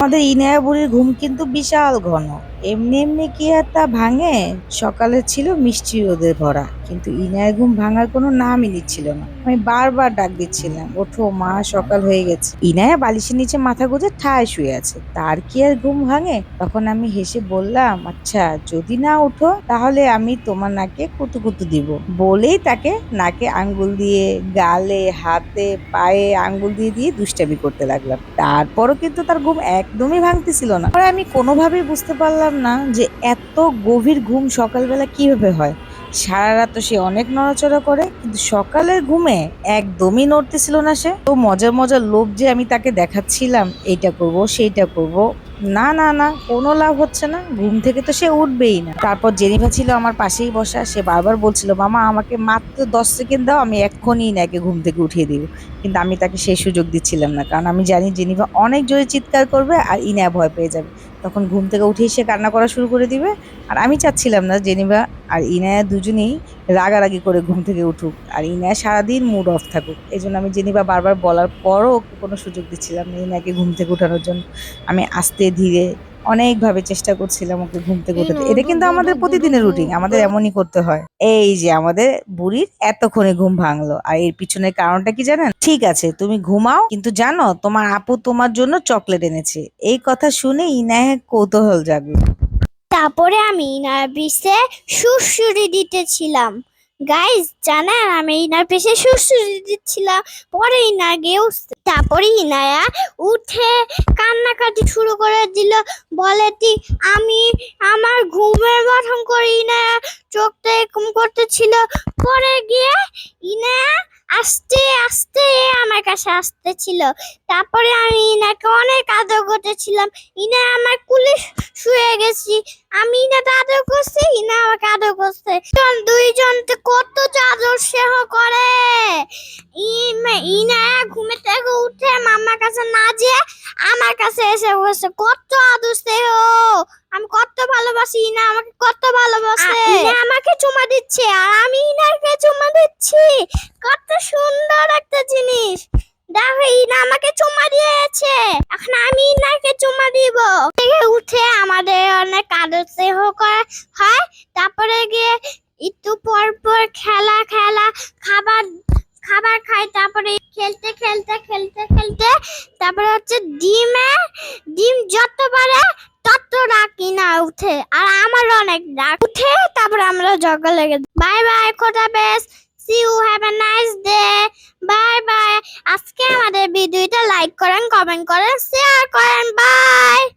আমাদের ইনায়া বুড়ির ঘুম কিন্তু বিশাল ঘন। এমনি এমনি কি আর তা ভাঙে? সকালে ছিল মিষ্টি রোদে ভরা, কিন্তু ইনায়ের ঘুম ভাঙার কোনো নামই নিচ্ছিল না। আমি বারবার ডাক দিচ্ছিলাম, ওঠো মা, সকাল হয়ে গেছে। ইনায়া বালিশের নিচে মাথা গুঁজে ঠায় শুয়ে আছে। তার কি আর ঘুম ভাঙে? তখন আমি হেসে বললাম আচ্ছা যদি না উঠো তাহলে আমি তোমার নাকে কুতু কুতু দিব। বলেই তাকে নাকে আঙ্গুল দিয়ে, গালে, হাতে, পায়ে আঙ্গুল দিয়ে দিয়ে দুষ্টামি করতে লাগলাম। তারপরও কিন্তু তার ঘুম একদমই ভাঙতেছিল না। আমি কোনোভাবেই বুঝতে পারলাম না যে এত গভীর ঘুম সকালবেলা কীভাবে হয়? সারা রাত তো সে অনেক নড়াচড়া করে, কিন্তু সকালের ঘুমে একদমই নড়তেছিল না সে। তো মজার মজার লোভ যে আমি তাকে দেখাচ্ছিলাম, এইটা করব, সেইটা করব না না না, কোনো লাভ হচ্ছে না, ঘুম থেকে তো সে উঠবেই না। তারপর জেনিভা ছিল আমার পাশেই বসা, সে বারবার বলছিল, মামা, আমাকে মাত্র দশ সেকেন্ড দাও, আমি এক্ষুনি নাকে ঘুম থেকে উঠিয়ে দিব। কিন্তু আমি তাকে সেই সুযোগ দিচ্ছিলাম না, কারণ আমি জানি জেনিভা অনেক জোরে চিৎকার করবে আর ইনা ভয় পেয়ে যাবে। তখন ঘুম থেকে উঠে সে কান্না করা শুরু করে দিবে। আর আমি চাচ্ছিলাম না জেনিভা আর ইনায়া দুজনেই রাগারাগি করে ঘুম থেকে উঠুক আর ইনায়া সারাদিন মুড অফ থাকুক। এই জন্য আমি জেনিভা বারবার বলার পরও কোনো সুযোগ দিচ্ছিলাম না ইনাকে ঘুম থেকে উঠানোর জন্য। আমি আস্তে ধীরে অনেকভাবে চেষ্টা করছিলাম ওকে ঘুম থেকে উঠাতে। এটা কিন্তু আমাদের প্রতিদিনের রুটিন আমাদের এমনই করতে হয়। এই যে আমাদের বুড়ির এতক্ষণে ঘুম ভাঙলো। আর এর পিছনের কারণটা কি জানেন? ঠিক আছে তুমি ঘুমাও কিন্তু জানো তোমার আপু তোমার জন্য চকলেট এনেছে। এই কথা শুনে ইনায় কৌতূহল জাগলো। তারপরে আমি ইনার পিসে সুরসুরি দিতেছিলাম। গাইজ জানেন আমি ইনার পেশে সুরসুরি দিচ্ছিলাম। পরে ইনা গিয়ে। তারপরে ইনায়া উঠে কান্নাকাটি শুরু করে দিল। বলে কি আমি আমার ঘুমের গঠন করে ইনায়া চোখটা এরকম করতেছিল। পরে গিয়ে ইনায়া আস্তে আস্তে আমার কাছে আসতেছিল। তারপরে আমি ইনাকে অনেক আদর করতেছিলাম। ইনা আমার কুলে শুয়ে গেছি। আমি ইনাকে আদর করছি, ইনা আমাকে আদর করছে। দুইজন কত আদর স্নেহ করে। ইনা ঘুমে থেকে উঠে মামার কাছে না যেয়ে আমার কাছে এসে বসে, কত আদর স্নেহ আমি কত ভালোবাসি, ইনা আমাকে কত ভালোবাসে। ইনা আমাকে চুমা দিচ্ছে, আর আমি ইনাকে চুমা দিচ্ছি। কত সুন্দর একটা জিনিস। দেখো, ইনা আমাকে চুমা দিয়েছে। এখন আমি ইনাকে চুমা দিব। থেকে উঠে আমাদের অনেক আদর স্নেহ করা, হয়। তারপরে গিয়ে একটু পর পর খেলা খেলা, খাবার খাবার খাই। তারপরে খেলতে খেলতে খেলতে খেলতে, তারপরে হচ্ছে ডিমে, ডিম যত পারে তত রাখি না উঠে। আর আমার অনেক ডাক উঠে তারপরে আমরা জগা লেগে বাই বাই, খোদা বেশ see you have a nice day bye bye. আজকে আমাদের ভিডিওটা লাইক করেন কমেন্ট করেন শেয়ার করেন